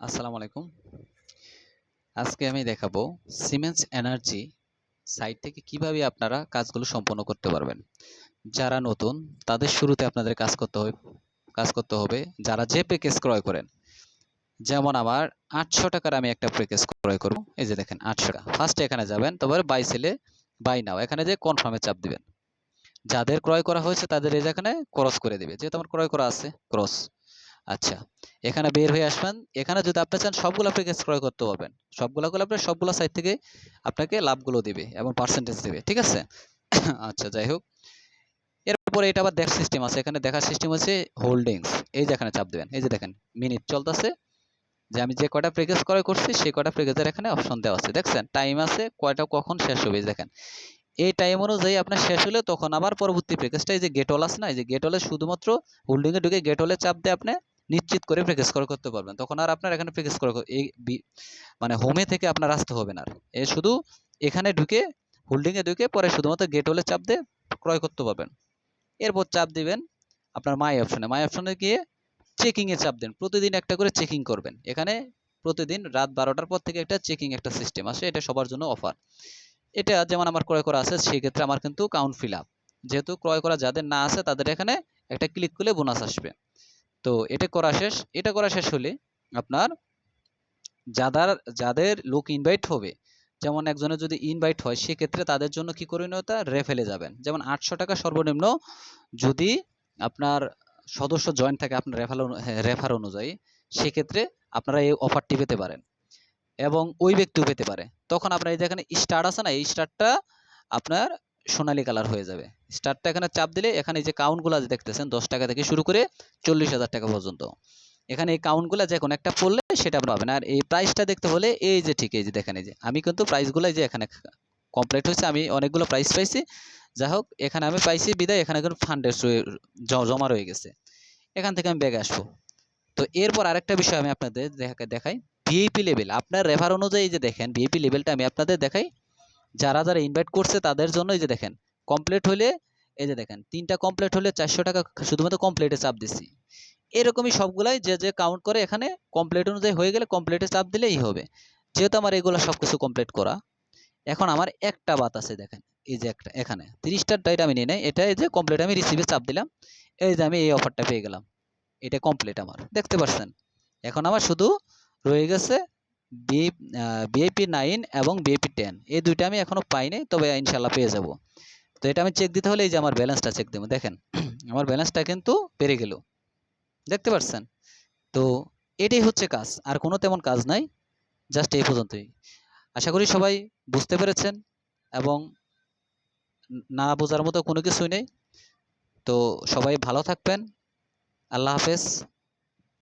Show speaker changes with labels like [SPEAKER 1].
[SPEAKER 1] আসসালামু আলাইকুম। আজকে আমি দেখাবো সিমেন্স এনার্জি সাইট থেকে কীভাবে আপনারা কাজগুলো সম্পন্ন করতে পারবেন। যারা নতুন, তাদের শুরুতে আপনাদের কাজ করতে হবে, কাজ করতে হবে যারা যে প্যাকেজ ক্রয় করেন। যেমন আমার আটশো টাকার আমি একটা প্যাকেজ ক্রয় করব। এই যে দেখেন, আটশো টাকা। ফার্স্টে এখানে যাবেন, তারপরে বাই সেলে বাই নাও এখানে যে কনফার্মে চাপ দিবেন। যাদের ক্রয় করা হয়েছে, তাদের এই যে এখানে ক্রস করে দিবে। যেহেতু আমার ক্রয় করা আছে ক্রস আচ্ছা এখানে বের হয়ে আসবেন। এখানে যদি আপনি চান, সবগুলো প্যাকেজ ক্রয় করতে পারবেন। সবগুলো করলে আপনার সবগুলো সাইট থেকে আপনাকে লাভগুলো দিবে এবং পার্সেন্টেজ দিবে, ঠিক আছে? আচ্ছা যাই হোক। এরপরে এটা আবার দেখ সিস্টেম আছে। এখানে দেখার সিস্টেম আছে হোল্ডিংস এই যে এখানে চাপ দেবেন, এই যে দেখেন মিনিট চলতেছে। যে আমি যে কয়টা প্যাকেজ ক্রয় করছি, সেই কয়টা প্যাকেজের এখানে অপশন দেওয়া আছে। দেখছেন? টাইম আছে, কয়টা কখন শেষ হবে দেখেন। এই টাইম অনুযায়ী আপনার শেষ হলে তখন আবার পরবর্তী প্যাকেজটা এই যে গেট আছে না, এই যে গেট অলে শুধুমাত্র হোল্ডিংয়ে ঢুকে গেট চাপ দিয়ে আপনি নিশ্চিত করে প্যাকেজ ক্রয় করতে পারবেন। তখন আর আপনার এখানে প্যাকেজ ক্রয় কর- এই মানে হোমে থেকে আপনার আসতে হবে না এ শুধু এখানে ঢুকে হোল্ডিংয়ে ঢুকে পরে শুধুমাত্র গেট হলে চাপ দিয়ে ক্রয় করতে পারবেন। এরপর চাপ দিবেন আপনার মাই অপশনে মাই অপশনে গিয়ে চেকিংয়ে চাপ দেন। প্রতিদিন একটা করে চেকিং করবেন। এখানে প্রতিদিন রাত বারোটার পর থেকে একটা চেকিং একটা সিস্টেম আসে। এটা সবার জন্য অফার এটা যেমন আমার ক্রয় করা আছে, সেই ক্ষেত্রে আমার কিন্তু কাউন্ট ফিল আপ যেহেতু ক্রয় করা যাদের না আছে, তাদের এখানে একটা ক্লিক করলে বোনাস আসবে। তো এটা করা শেষ, এটা করা শেষ হলে আপনার যাদের যাদের লোক ইনভাইট হবে, যেমন একজনের যদি ইনভাইট হয়, সেক্ষেত্রে তাদের জন্য কি করণীয়তা? রেফেলে যাবেন। যেমন আটশো টাকা সর্বনিম্ন যদি আপনার সদস্য জয়েন থাকে আপনার রেফার রেফার অনুযায়ী, সেক্ষেত্রে আপনারা এই অফারটি পেতে পারেন এবং ওই ব্যক্তিও পেতে পারে। তখন আপনার এই যে এখানে স্টার আছে না, এই স্টারটা আপনার সোনালী কালার হয়ে যাবে। স্টারটা এখানে চাপ দিলে এখানে যে কাউন্টগুলো দেখতেছেন, দশ টাকা থেকে শুরু করে চল্লিশ হাজার টাকা পর্যন্ত। এখানে এই কাউন্টগুলো যে কোনো একটা পড়লে সেটা পাবেন। আর এই প্রাইসটা দেখতে হলে এই যে ঠিক, এই যে দেখেন এই যে, আমি কিন্তু প্রাইসগুলো যে এখানে কমপ্লিট হয়েছে, আমি অনেকগুলো প্রাইস পাইছি। যাই হোক, এখানে আমি পাইছি বিদায়, এখানে কিন্তু ফান্ডের জমা রয়ে গেছে। এখান থেকে আমি ব্যাগে আসব। তো এরপর আরেকটা বিষয় আমি আপনাদের দেখা- দেখাই। ভিআইপি লেভেল আপনার রেফার অনুযায়ী যে দেখেন ভিআইপি লেভেলটা আমি আপনাদের দেখাই। যারা যারা ইনভাইট করছে তাদের জন্য এই যে দেখেন কমপ্লিট হলে এই যে দেখেন, তিনটা কমপ্লিট হলে চারশো টাকা শুধুমাত্র কমপ্লিটে চাপ দিছি। এরকমই সবগুলাই যে যে কাউন্ট করে এখানে কমপ্লিট অনুযায়ী হয়ে গেলে কমপ্লিটে চাপ দিলেই হবে। যেহেতু আমার এগুলো সব কিছু কমপ্লিট করা, এখন আমার একটা বাত আছে দেখেন, এই যে একটা, এখানে তিরিশটার ডাইট আমি নিয়ে নেই, এটা এই যে কমপ্লিট আমি রিসিভে চাপ দিলাম, এই যে আমি এই অফারটা পেয়ে গেলাম, এটা কমপ্লিট আমার, দেখতে পাচ্ছেন এখন আমার শুধু রয়ে গেছে বি বিএপি নাইন এবং বিএপি টেন এই দুইটা আমি এখনও পাইনি, তবে ইনশাল্লাহ পেয়ে যাব। তো এটা আমি চেক দিতে হলে এই যে আমার ব্যালেন্সটা চেক দেবো। দেখেন, আমার ব্যালেন্সটা কিন্তু বেড়ে গেল। দেখতে পাচ্ছেন তো এটাই হচ্ছে কাজ, আর কোনো তেমন কাজ নাই জাস্ট এই পর্যন্তই। আশা করি সবাই বুঝতে পেরেছেন, এবং না বোঝার মতো কোনো কিছুই নেই। তো সবাই ভালো থাকবেন। আল্লাহ হাফেজ।